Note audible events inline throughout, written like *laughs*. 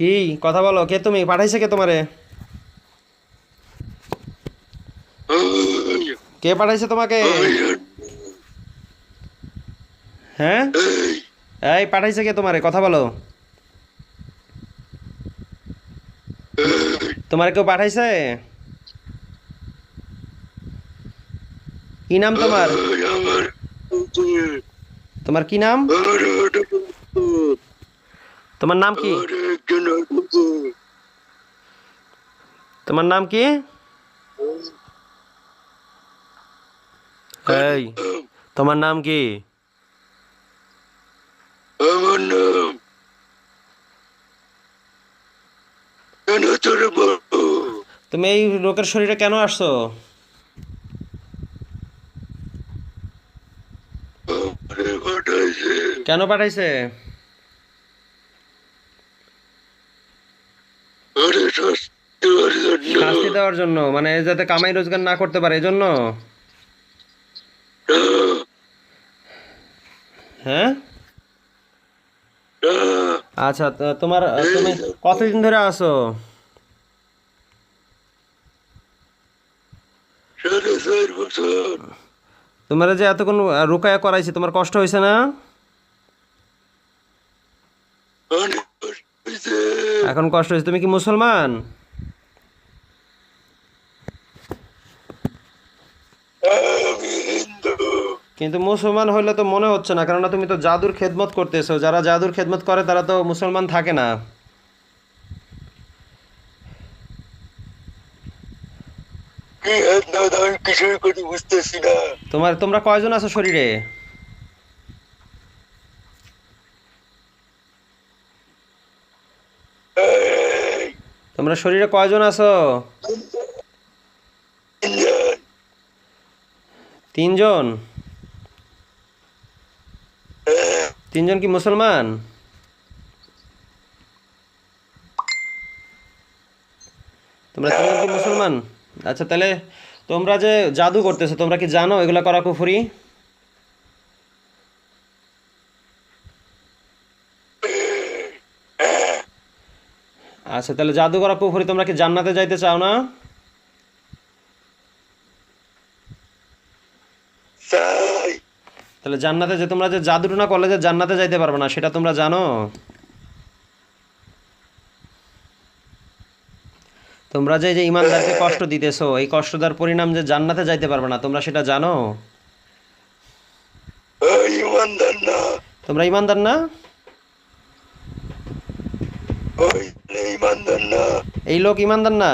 কি? কথা বলো, কে তুমি? পাঠাইছে কে তোমারে? কে পাঠাইছে তোমাকে? হ্যাঁ? এই, পাঠাইছে কে তোমারে? কথা বলো। তোমার কেউ পাঠাইছে? কি নাম তোমার? তোমার কি নাম? তোমার নাম কি? *laughs* তোমার নাম কি? তোমার নাম কি? তুমি এই লোকের শরীরে কেন আসছো? কেন পাঠাইছে আরে শাস্তি দেওয়ার জন্য মানে যাতে কামাই রোজগার না করতে পারে, এজন্য? হ্যাঁ? আচ্ছা তোমার, তুমি কতদিন ধরে বছর তোমার যে এতক্ষণ রুকায়া করাইছি, তোমার কষ্ট হয়েছে না। এখন কষ্ট হয়েছে। তুমি কি মুসলমান? কিন্তু মুসলমান হইলে তো মনে হচ্ছে না কেননা তুমি তো জাদুর খেদমত করতেছো। যারা জাদুর খেদমত করে তারা তো মুসলমান থাকে না। তোমার তোমরা কয়জন আছো শরীরে এই, তোমরা শরীরে কয়জন আছো? তিনজন? তিনজন কি মুসলমান? তোমরা তিনজন কি মুসলমান? আচ্ছা তাহলে তোমরা যে জাদু করতেছো, তোমরা কি জানো এগুলা করা কুফরি? আচ্ছা তাহলে জাদু করা কুফরি তোমরা কি জান্নাতে যাইতে চাও না? তাহলে জান্নাতে যে তোমরা যে জাদুটা না করলে জান্নাতে যাইতে পারবে না সেটা তোমরা জানো? তোমরা যে যে ইমানদারকে কষ্ট দিতেছো এই কষ্টদার পরিণাম যে জান্নাতে যাইতে পারবে না তোমরা সেটা জানো? ওই ইমানদার না। তোমরা ইমানদার না? এই লোক ইমানদার না?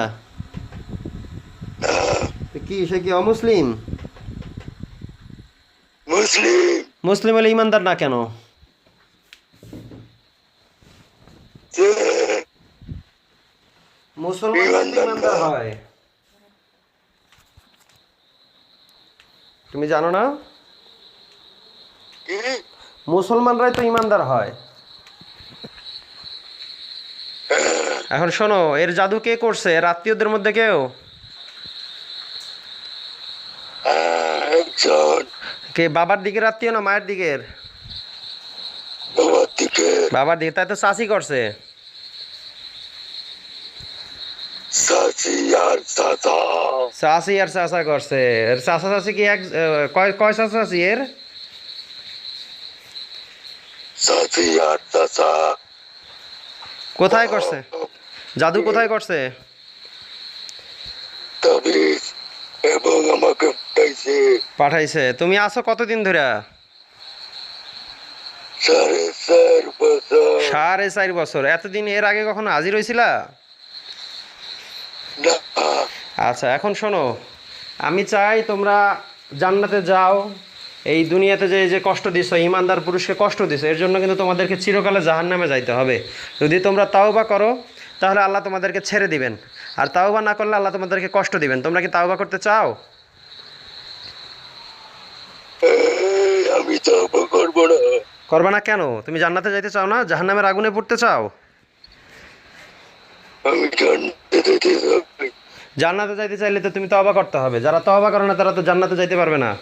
কি সে কি অমুসলিম? মুসলিম মুসলিম হলে ইমানদার না কেন? মুসলমান ইমানদার হয়। তুমি জানো না? মুসলমানরাই তো ইমানদার হয়। এখন শোনো এর জাদু কে করছে? এর আত্মীয়দের মধ্যে কেউ? কে বাবার দিকের আত্মীয় না মায়ের দিকের? বাবার দিকে তাই তো চাষি করছে। চাষি আর চাষা করছে। এর চাষা চাষি কি এক কয় কয় চাষা চাষি এর? কোথায় করছে? জাদু কোথায় করছে? তাবিজ এবং আমাকে পাঠাইছে। পাঠাইছে। তুমি আসো কতদিন ধরে? সাড়ে চার বছর। সাড়ে চার বছর। এতদিন এর আগে কখনো হাজির হয়েছিলা আচ্ছা এখন শোনো। আমি চাই তোমরা জান্নাতে যাও। এই দুনিয়াতে যে যে কষ্ট দিছো ইমানদার পুরুষকে কষ্ট দিছো এর জন্য কিন্তু তোমাদেরকে চিরকালে জাহান নামে যাইতে হবে। যদি তোমরা তাও বা করো তাহলে আল্লাহ তোমাদেরকে ছেড়ে দিবেন। আর তাওবা না করলে আল্লাহ তোমাদেরকে কষ্ট দিবেন। তোমরা কি তাওবা করতে চাও? আমি করব না। করবা না কেন? তুমি জান্নাতে যাইতে চাও না? জাহান নামের আগুনে পড়তে চাও? আমি জান্নাতে যাইতে চাইলে তো তুমি তওবা করতে হবে। যারা তওবা করে না তারা তো জান্নাতে যাইতে পারবে না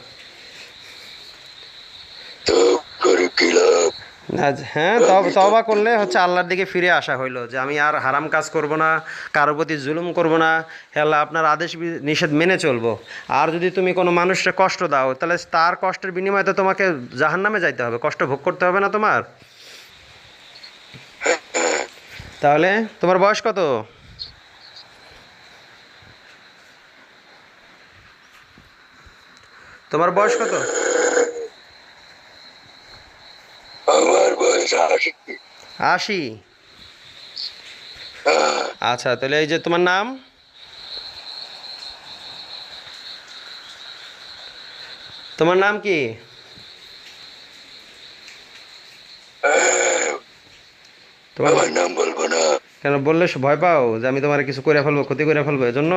তো করে কি লাভ আজ- হ্যাঁ তব- করলে হচ্ছে আল্লাহর দিকে ফিরে আসা হইল যে আমি আর হারাম কাজ করব না কারও প্রতি জুলুম করব না। আল্লাহ, আপনার আদেশ নিষেধ মেনে চলবো। আর যদি তুমি কোনো মানুষকে কষ্ট দাও, তাহলে তার কষ্টের বিনিময়ে তো তোমাকে জাহান্নামে যাইতে হবে, কষ্ট ভোগ করতে হবে না তোমার? তাহলে তোমার বয়স কত? তোমার বয়স কত? আশি আচ্ছা তাহলে এই যে তোমার নাম? তোমার নাম কি? তোমার নাম বলব না। কেন বললে ভয় পাও যে আমি তোমার কিছু করে ফেলব ক্ষতি করে ফেলব এজন্য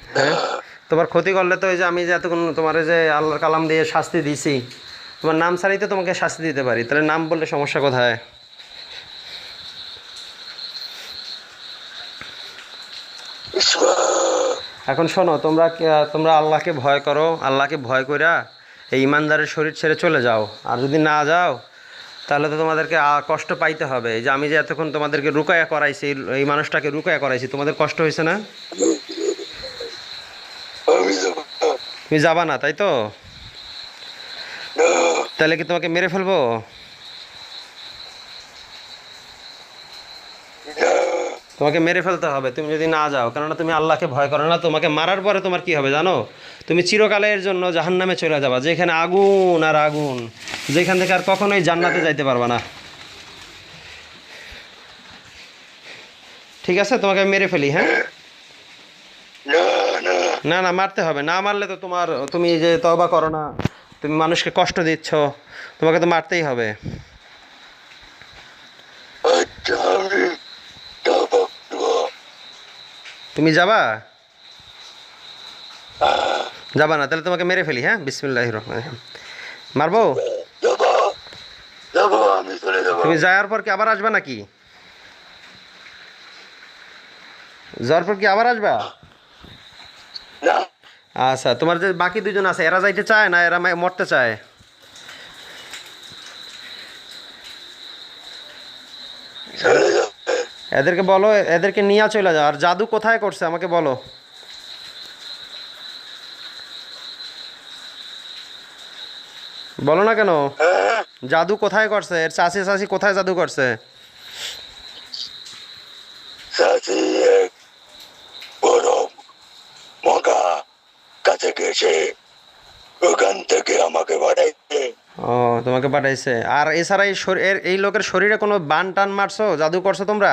হ্যাঁ তোমার ক্ষতি করলে তো ওই যে আমি যে এতক্ষণ তোমার যে আল্লাহর কালাম দিয়ে শাস্তি দিছি, তোমার নাম ছাড়াই তো তোমাকে শাস্তি দিতে পারি। তাহলে নাম বললে সমস্যা কোথায়? এখন শোনো, তোমরা তোমরা আল্লাহকে ভয় করো, আল্লাহকে ভয় কইরা এই ইমানদারের শরীর ছেড়ে চলে যাও। আর যদি না যাও, তাহলে তো তোমাদেরকে কষ্ট পাইতে হবে। যে আমি যে এতক্ষণ তোমাদেরকে রুকায়া করাইছি, এই মানুষটাকে রুকায়া করাইছি, তোমাদের কষ্ট হয়েছে না আমি যাব না। তুমি যাবা না, তাই তো? তাহলে কি তোমাকে মেরে ফেলব? তোমাকে মেরে ফেলতে হবে, তুমি যদি না যাও, কেননা তুমি আল্লাহকে ভয় করো না, তোমাকে মারার পরে তোমার কি হবে জানো? তুমি চিরকালের জন্য জাহান্নামে চলে যাবা, যেখানে আগুন আর আগুন, যেখান থেকে আর কখনোই জান্নাতে যাইতে পারবা না। ঠিক আছে? তোমাকে মেরে ফেলি হ্যাঁ? না না, মারতে হবে। না মারলে তো তোমার, তুমি যে তবা করো না, তুমি মানুষকে কষ্ট দিচ্ছ, তোমাকে তো মারতেই হবে। তুমি যাবা? যাবা না, তাহলে তোমাকে মেরে ফেলি হ্যাঁ? বিসমিল্লাহ রহমান মারবো? তুমি যাওয়ার পর কি আবার আসবা নাকি? যাওয়ার পর কি আবার আসবা? আচ্ছা তোমার যে বাকি দুজন আছে এরা যাইতে চায় না এরা মরতে চায়? এদেরকে বলো এদেরকে নিয়ে চলে যাও। আর জাদু কোথায় করছে আমাকে বলো। বলো না কেন? হ্যাঁ। জাদু কোথায় করছে? এর চাষি চাষি কোথায় জাদু করছে সাথী এক বড় মগা কাছে গেছে ওখান থেকে আমাকে বাড়াইছে ও তোমাকে পাঠাইছে। আর এছাড়া এই এর- এই লোকের শরীরে কোনো বান টান মারছো? জাদু করছ তোমরা?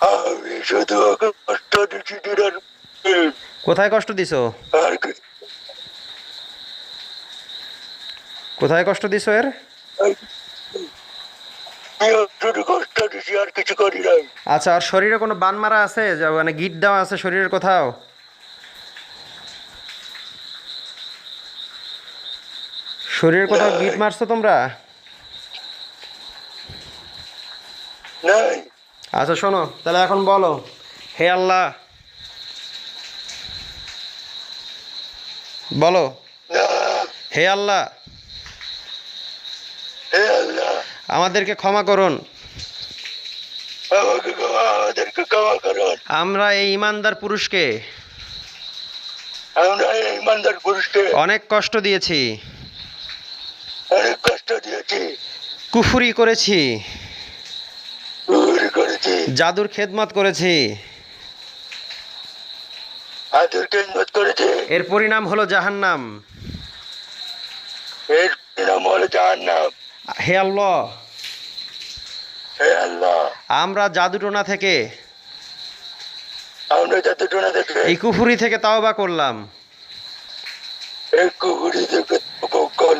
আমি শুধু কষ্ট দিচ্ছি দিনের কোথায় কষ্ট দিছো? আর কোথায় কষ্ট দিছো এর? আচ্ছা আর শরীরে কোনো বান মারা আছে? মানে গিট দেওয়া আছে শরীরের কোথাও? শরীরের কোথাও গিট মারছো তোমরা? আচ্ছা শোনো তাহলে এখন বলো। হে আল্লাহ। বলো। হে আল্লাহ। আমাদেরকে ক্ষমা করুন। আমরা এই ইমানদার পুরুষকে অনেক কষ্ট দিয়েছি। দিয়েছি। কুফুরি করেছি। জাদুর খেদমত করেছি। করেছি। এর পরিণাম হলো জাহান্নাম। এর নাম হলো যার নাম হে আল্লাহ। হে আল্লাহ। আমরা জাদুটোনা থেকে আমরা যাতে টোনা এই কুফুরি থেকে তাওবা করলাম। এই কুকুরি থেকে করলাম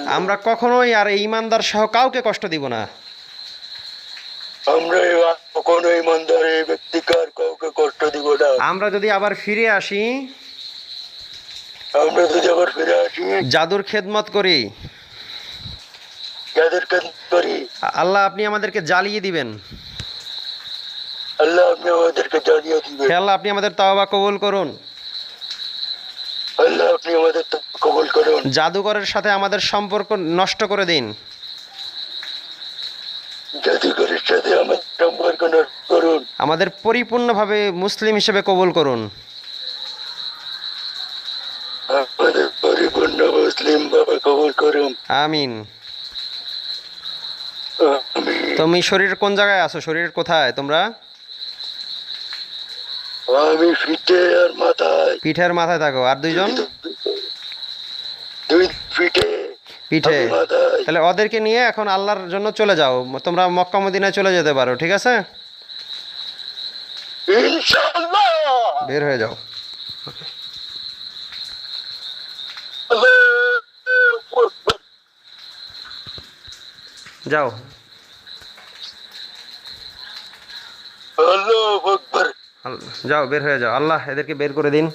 আমরা কখনোই আর এই ইমানদার সহ কাউকে কষ্ট দিব না। আমরা যদি আবার ফিরে আসি আমরা যদি আবার ফিরে আসি জাদুর খেদমত করি। করি। আল্লাহ আপনি আমাদেরকে জ্বালিয়ে দিবেন। আল্লাহ আপনি আমাদেরকে জানিয়ে দিবেন। আল্লাহ আপনি আমাদের তাওবা কবুল করুন। আপনি আমাদের কবল করুন। জাদুকরের সাথে আমাদের সম্পর্ক নষ্ট করে দিন। সাথে আমার সম্পর্ক নষ্ট করুন। আমাদের পরিপূর্ণভাবে মুসলিম হিসেবে কবুল করুন। আমাদের পরিপূর্ণ মুসলিম বাবা কবল করুন। আমিন। তুমি শরীর কোন জায়গায় আছো? শরীর কোথায় তোমরা? আমি আর মাথায়। পিঠের মাথায় থাকো। আর দুইজন। ফিটে পিঠে। তাহলে ওদেরকে নিয়ে এখন আল্লাহর জন্য চলে যাও। তোমরা মক্কা মদিনায় চলে যেতে পারো ঠিক আছে? বের হয়ে যাও। যাও। যাও বের হয়ে যাও। আল্লাহ এদেরকে বের করে দিন।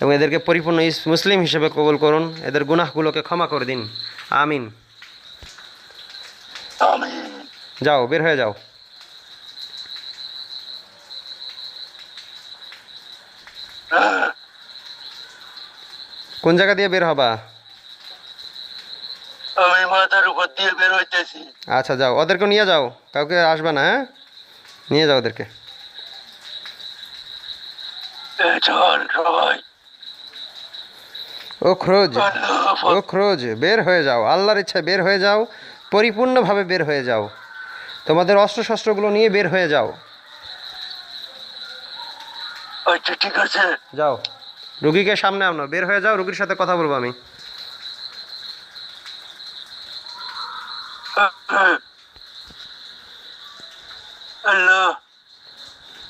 এবং এদেরকে পরিপূর্ণ মুসলিম হিসেবে কবুল করুন। এদের গুনাহগুলোকে ক্ষমা করে দিন। আমিন। যাও বের হয়ে যাও। কোন জায়গা দিয়ে বের হবা? আমি মাথার উপর দিয়ে বের হইতেছি। আচ্ছা যাও। ওদেরকে নিয়ে যাও। কাউকে আসবে না হ্যাঁ? নিয়ে যাও ওদেরকে। চল সবাই। ও খরোজ ও খরোজ বের হয়ে যাও আল্লাহর ইচ্ছায় বের হয়ে যাও পরিপূর্ণভাবে বের হয়ে যাও। তোমাদের অস্ত্র শস্ত্রগুলো নিয়ে বের হয়ে যাও। আচ্ছা ঠিক আছে। যাও। রুগীকে সামনে আনো বের হয়ে যাও রুগীর সাথে কথা বলব আমি।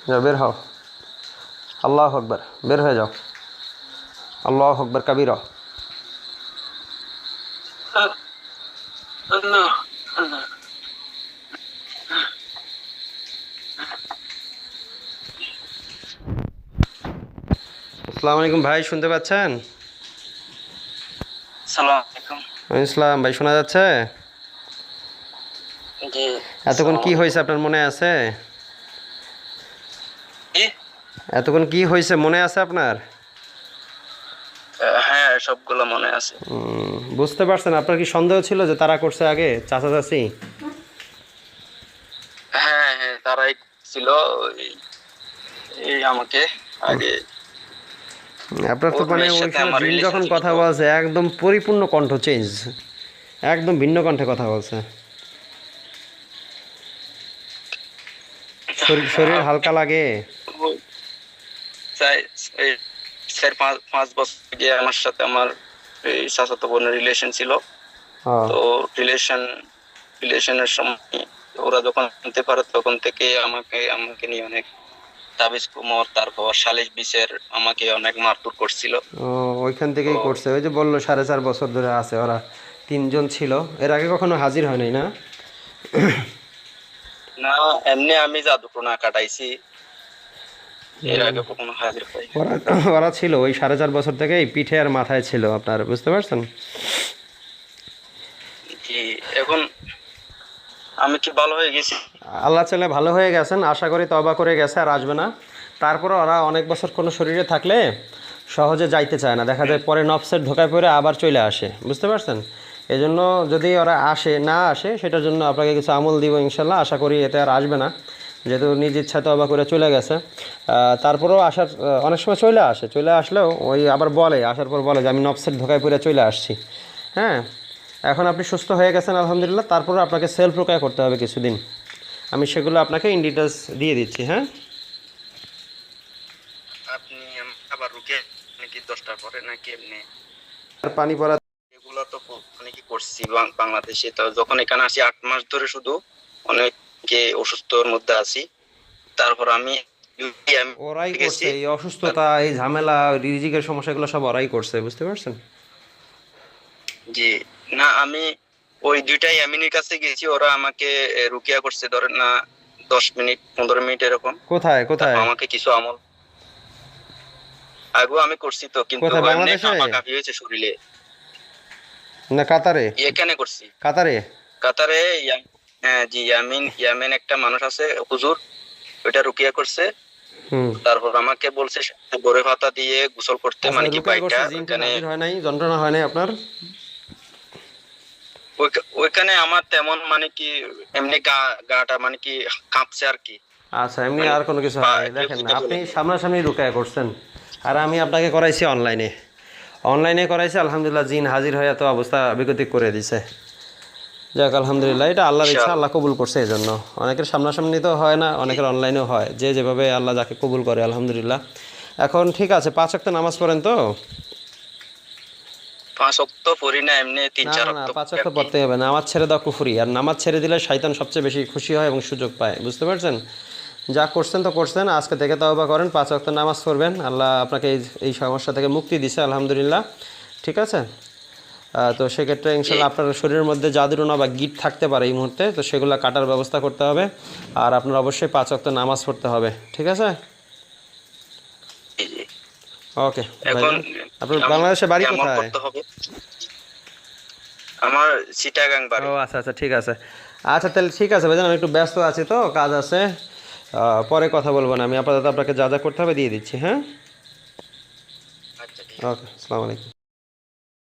যাও বের হও। আল্লাহ আকবর বের হয়ে যাও। আল্লাহ আকবর কাবির। আসসালামু আলাইকুম ভাই শুনতে পাচ্ছেন? সালাম ইসলাম ভাই শোনা যাচ্ছে? এতক্ষণ কি হয়েছে আপনার মনে আছে? এতক্ষণ কি হয়েছে মনে আছে আপনার? হ্যাঁ সবগুলো মনে আছে। বুঝতে পারছেন আপনার কি সন্দেহ ছিল যে তারা করছে আগে চাচা চাচি? হ্যাঁ হ্যাঁ তারাই ছিল এই- আমাকে আগে। আপনার তো মানে ওই যখন কথা বলছে একদম পরিপূর্ণ কণ্ঠ চেঞ্জ একদম ভিন্ন কণ্ঠে কথা বলছে। শরীর- শরীর হালকা লাগে। চাই চার পাঁচ পাঁচ বছর আগে আমার সাথে আমার এই চাচাতো বোনের রিলেশন ছিল। তো রিলেশন রিলেশনের সময় ওরা যখন পারে তখন থেকে আমাকে আমাকে নিয়ে অনেক তাবিজ কুমর তারপর সালিশ বিচের আমাকে অনেক মারধর করছিল। ওইখান থেকেই করছে। ওই যে বলল সাড়ে চার বছর ধরে আছে ওরা তিনজন ছিল। এর আগে কখনো হাজির হয় নাই না? না এমনি আমি জাদু টোনা কাটাইছি এর আগে কখনো হাজির পাই ওরা ওরা ছিল ওই সাড়ে চার বছর থেকেই পিঠে আর মাথায় ছিল আপনার বুঝতে পারছেন? এখন আমি কি ভালো হয়ে গেছি? আল্লাহ চাইলে ভালো হয়ে গেছেন আশা করি তবা করে গেছে আর আসবে না। তারপরে ওরা অনেক বছর কোনো শরীরে থাকলে সহজে যাইতে চায় না। দেখা যায় পরে নফসের ধোকায় পড়ে আবার চলে আসে বুঝতে পারছেন? এই জন্য যদি ওরা আসে না আসে সেটার জন্য আপনাকে কিছু আমল দিব ইনশাল্লাহ আশা করি এতে আর আসবে না। যেহেতু নিজ ইচ্ছা তবা করে চলে গেছে তারপরেও আসার অনেক সময় চলে আসে চলে আসলেও ওই আবার বলে আসার পর বলে যে আমি নফসের ধোকায় পড়ে চলে আসছি। হ্যাঁ এখন আপনি সুস্থ হয়ে গেছেন আলহামদুলিল্লাহ তারপরে আপনাকে সেলফ প্রকার করতে হবে কিছুদিন। আমি সেগুলো আপনাকে ইন ডিটেলস দিয়ে দিচ্ছি হ্যাঁ? আপনি আবার রুকে নাকি পরে নাকি এমনি? আর পানি পড়া এগুলো তো খুব অনেকই করছি বাংলাদেশে তো যখন এখানে আসি আট মাস ধরে শুধু অনেকে অসুস্থর মধ্যে আছি। তারপর আমি ওরাই করছে এই অসুস্থতা এই ঝামেলা রিজিকের সমস্যাগুলো সব ওরাই করছে বুঝতে পারছেন? জি না আমি ওই দুইটাই আমিনের কাছে গেছি ওরা আমাকে রুকিয়া করছে ধরেন না দশ মিনিট পনেরো মিনিট এরকম। কোথায় কোথায়? আমাকে কিছু আমল। আগেও আমি করছি তো কিন্তু বাংলাদেশে? হয়েছে শরীরে। না কাতারে? এখানে করছি। কাতারে? কাতারে হ্যাঁ জি ইয়ামিন ইয়ামেন একটা মানুষ আছে হুজুর ওইটা রুকিয়া করছে। তারপর আমাকে বলছে বরে ভাতা দিয়ে গোসল করতে মানে কি আচ্ছা, বাইটা টিন ওখানে হাজির হয় নাই যন্ত্রণা হয় নাই আপনার? ওইখানে আমার তেমন মানে কি এমনি গা গাটা মানে কি কাঁপছে আর কি। আচ্ছা এমনি মানে আর কোনো কিছু হয়। দেখেন আপনি সামনাসামনি রুকায়া করছেন। আর আমি আপনাকে করাইছি অনলাইনে। অনলাইনে করাইছি আলহামদুলিল্লাহ জিন হাজির হয়ে এত অবস্থা বিগতি করে দিছে। যাক আলহামদুলিল্লাহ এটা আল্লাহর ইচ্ছা আল্লাহ কবুল করছে এই জন্য অনেকের সামনাসামনি তো হয় না অনেকের অনলাইনেও হয় যে যেভাবে আল্লাহ যাকে কবুল করে আলহামদুলিল্লাহ। এখন ঠিক আছে পাঁচ ওয়াক্ত নামাজ পড়েন তো? পাঁচ অক্ত পড়ি না এমনি তিন চার না, না পাঁচ ওয়াক্ত পড়তে হবে নামাজ ছেড়ে দাও কুফুরি। আর নামাজ ছেড়ে দিলে শয়তান সবচেয়ে বেশি খুশি হয় এবং সুযোগ পায় বুঝতে পারছেন? যা করছেন তো করছেন আজকে থেকে তওবা করেন পাঁচ ওয়াক্ত নামাজ পড়বেন। আল্লাহ আপনাকে এই সমস্যা থেকে মুক্তি দিছে আলহামদুলিল্লাহ। ঠিক আছে? তো সেক্ষেত্রে ইনশাল্লাহ আপনার শরীরের মধ্যে জাদুরনা বা গিট থাকতে পারে এই মুহূর্তে তো সেগুলো কাটার ব্যবস্থা করতে হবে। আর আপনার অবশ্যই পাঁচ ওয়াক্ত নামাজ পড়তে হবে ঠিক আছে। ওকে আপনার বাংলাদেশে বাড়ি কোথায়? আমার চিটাগাং বাড়ি। ও আচ্ছা আচ্ছা ঠিক আছে। আচ্ছা তাহলে ঠিক আছে ভাইজান আমি একটু ব্যস্ত আছি তো কাজ আছে। পরে কথা বলব না আমি আপাতত আপনাকে যা যা করতে হবে দিয়ে দিচ্ছি হ্যাঁ? আচ্ছা ওকে আসসালামু আলাইকুম।